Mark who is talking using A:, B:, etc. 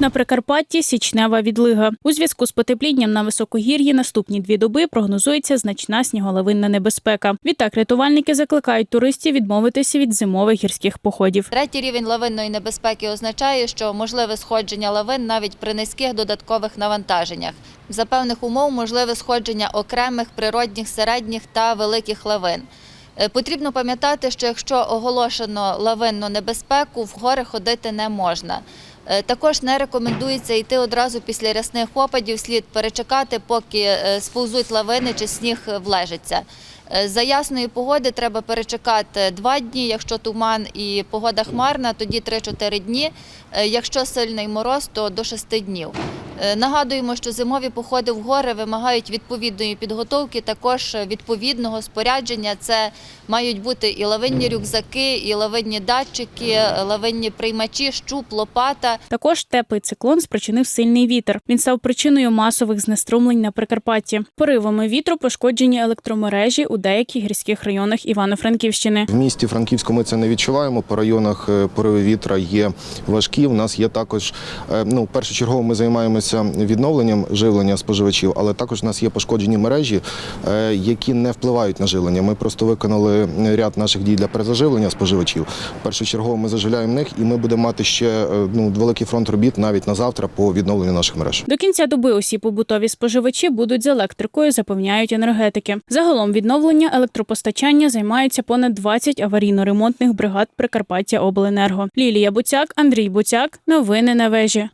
A: На Прикарпатті січнева відлига. У зв'язку з потеплінням на високогір'ї наступні дві доби прогнозується значна сніголовинна небезпека. Відтак рятувальники закликають туристів відмовитися від зимових гірських походів.
B: Третій рівень лавинної небезпеки означає, що можливе сходження лавин навіть при низьких додаткових навантаженнях. За певних умов можливе сходження окремих природних середніх та великих лавин. Е, Потрібно пам'ятати, що якщо оголошено лавинну небезпеку, в гори ходити не можна. Е, Також не рекомендується йти одразу після рясних опадів, слід перечекати, поки е, сповзуть лавини чи сніг влежиться. Е, За ясної погоди треба перечекати два дні. Якщо туман і погода хмарна, тоді 3-4 дні. Якщо сильний мороз, то до 6 днів. Е, Нагадуємо, що зимові походи в гори вимагають відповідної підготовки, також відповідного спорядження. Це мають бути і лавинні рюкзаки, і лавинні датчики, лавинні приймачі, щуп, лопата.
A: Також теплий циклон спричинив сильний вітер. Він став причиною масових знеструмлень на Прикарпатті. Поривами вітру пошкоджені електромережі у деяких гірських районах Івано-Франківщини.
C: В місті Франківську ми це не відчуваємо. По районах е, пориви вітра є важкі. У нас є також е, ну, першочергово ми займаємося відновленням живлення споживачів, але також у нас є пошкоджені мережі, е, які не впливають на живлення. Ми просто виконали ряд наших дій для перезаживлення споживачів. Першочергово ми заживляємо них, і ми будемо мати ще е, ну, великий фронт робіт навіть на завтра по відновленню наших мереж.
A: До кінця доби усі побутові споживачі будуть з електрикою, запевняють енергетики. Загалом відновлення електропостачання займаються понад 20 аварійно-ремонтних бригад Прикарпаття Обленерго. Лілія Буцяк, Андрій Буцяк. Новини на вежі.